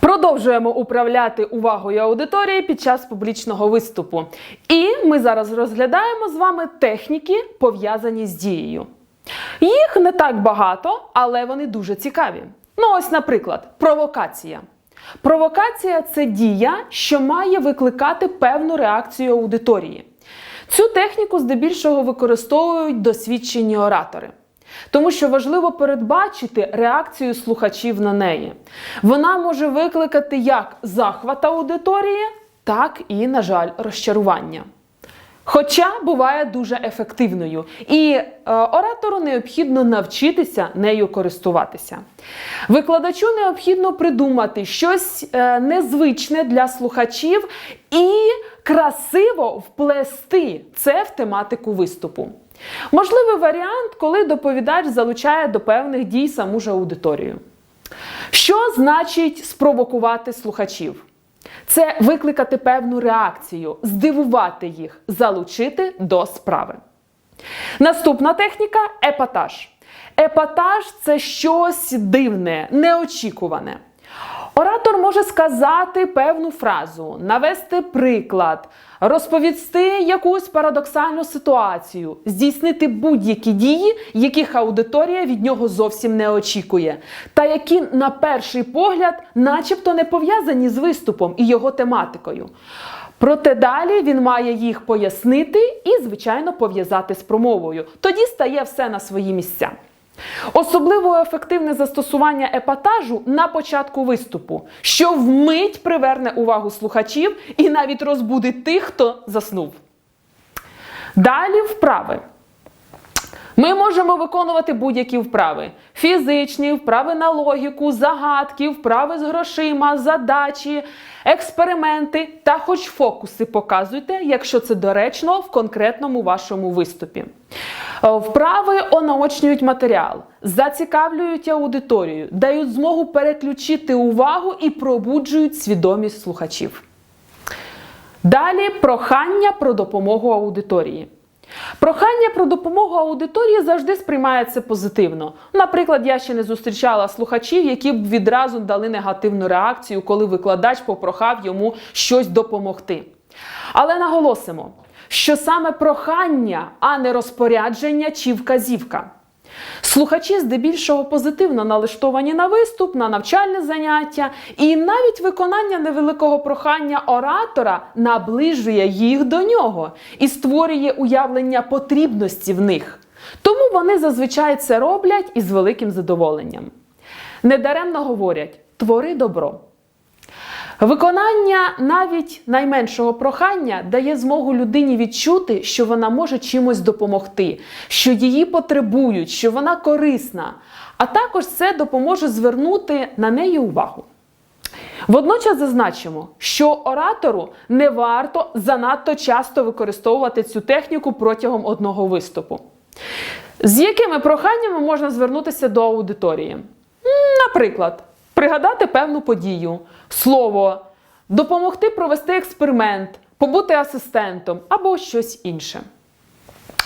Продовжуємо управляти увагою аудиторії під час публічного виступу. І ми зараз розглядаємо з вами техніки, пов'язані з дією. Їх не так багато, але вони дуже цікаві. Ну, ось, наприклад, провокація. Провокація це дія, що має викликати певну реакцію аудиторії. Цю техніку здебільшого використовують досвідчені оратори. Тому що важливо передбачити реакцію слухачів на неї. Вона може викликати як захват аудиторії, так і, на жаль, розчарування. Хоча буває дуже ефективною, і е, оратору необхідно навчитися нею користуватися. Викладачу необхідно придумати щось е, незвичне для слухачів і красиво вплести це в тематику виступу. Можливий варіант, коли доповідач залучає до певних дій саму ж аудиторію. Що значить спровокувати слухачів? Це викликати певну реакцію, здивувати їх, залучити до справи. Наступна техніка епатаж. Епатаж це щось дивне, неочікуване. Оратор може сказати певну фразу, навести приклад, розповісти якусь парадоксальну ситуацію, здійснити будь-які дії, яких аудиторія від нього зовсім не очікує, та які на перший погляд, начебто, не пов'язані з виступом і його тематикою. Проте далі він має їх пояснити і, звичайно, пов'язати з промовою. Тоді стає все на свої місця. Особливо ефективне застосування епатажу на початку виступу, що вмить приверне увагу слухачів і навіть розбудить тих, хто заснув. Далі вправи. Ми можемо виконувати будь-які вправи: фізичні, вправи на логіку, загадки, вправи з грошима, задачі, експерименти та хоч фокуси показуйте, якщо це доречно в конкретному вашому виступі. Е, Вправи онаочнюють матеріал, зацікавлюють аудиторію, дають змогу переключити увагу і пробуджують свідомість слухачів. Далі прохання про допомогу аудиторії. Прохання про допомогу аудиторії завжди сприймається позитивно. Наприклад, я ще не зустрічала слухачів, які б відразу дали негативну реакцію, коли викладач попрохав йому щось допомогти. Але наголосимо, що саме прохання, а не розпорядження чи вказівка. Слухачі здебільшого позитивно налаштовані на виступ, на навчальне заняття, і навіть виконання невеликого прохання оратора наближує їх до нього і створює уявлення потрібності в них. Тому вони зазвичай це роблять із великим задоволенням. Недаремно говорять: твори добро. Виконання навіть найменшого прохання дає змогу людині відчути, що вона може чимось допомогти, що її потребують, що вона корисна, а також це допоможе звернути на неї увагу. Водночас зазначимо, що оратору не варто занадто часто використовувати цю техніку протягом одного виступу. З якими проханнями можна звернутися до аудиторії? Наприклад, пригадати певну подію, слово, допомогти провести експеримент, побути асистентом або щось інше.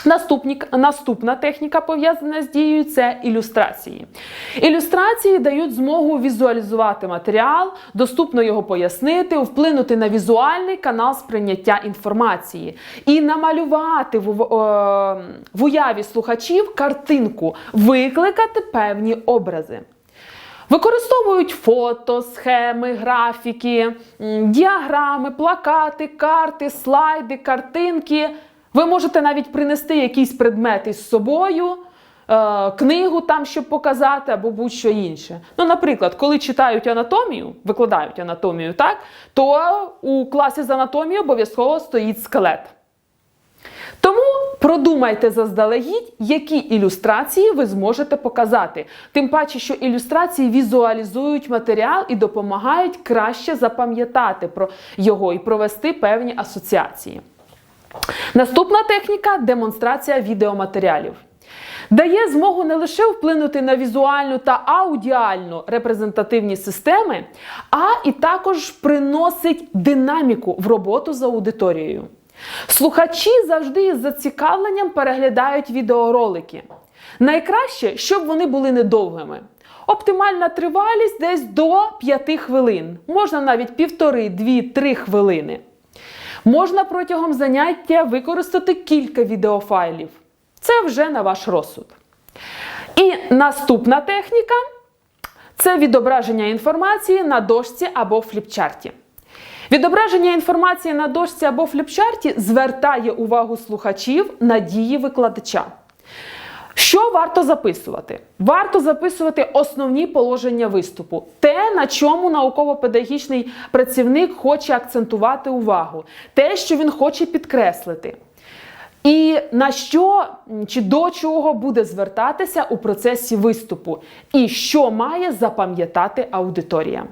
Наступні, наступна техніка пов'язана з дією це ілюстрації. Ілюстрації дають змогу візуалізувати матеріал, доступно його пояснити, вплинути на візуальний канал сприйняття інформації і намалювати в, в, е, в уяві слухачів картинку, викликати певні образи. Використовують фото, схеми, графіки, діаграми, плакати, карти, слайди, картинки. Ви можете навіть принести якийсь предмет із собою, е, книгу там, щоб показати, або будь-що інше. Ну, наприклад, коли читають анатомію, викладають анатомію, так, то у класі з анатомії обов'язково стоїть скелет. Продумайте заздалегідь, які ілюстрації ви зможете показати. Тим паче, що ілюстрації візуалізують матеріал і допомагають краще запам'ятати про його і провести певні асоціації. Наступна техніка демонстрація відеоматеріалів. Дає змогу не лише вплинути на візуальну та аудіальну репрезентативні системи, а і також приносить динаміку в роботу з аудиторією. Слухачі завжди із зацікавленням переглядають відеоролики. Найкраще, щоб вони були недовгими. Оптимальна тривалість десь до 5 хвилин, можна навіть півтори, дві, три хвилини. Можна протягом заняття використати кілька відеофайлів. Це вже на ваш розсуд. І наступна техніка це відображення інформації на дошці або фліпчарті. Відображення інформації на дошці або фліпчарті звертає увагу слухачів на дії викладача. Що варто записувати? Варто записувати основні положення виступу, те, на чому науково-педагогічний працівник хоче акцентувати увагу, те, що він хоче підкреслити. І на що чи до чого буде звертатися у процесі виступу, і що має запам'ятати аудиторія.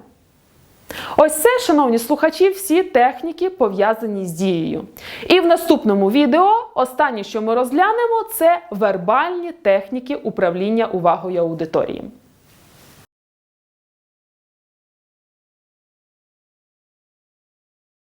Ось це, шановні слухачі, всі техніки пов'язані з дією. І в наступному відео останнє, що ми розглянемо, це вербальні техніки управління увагою аудиторії.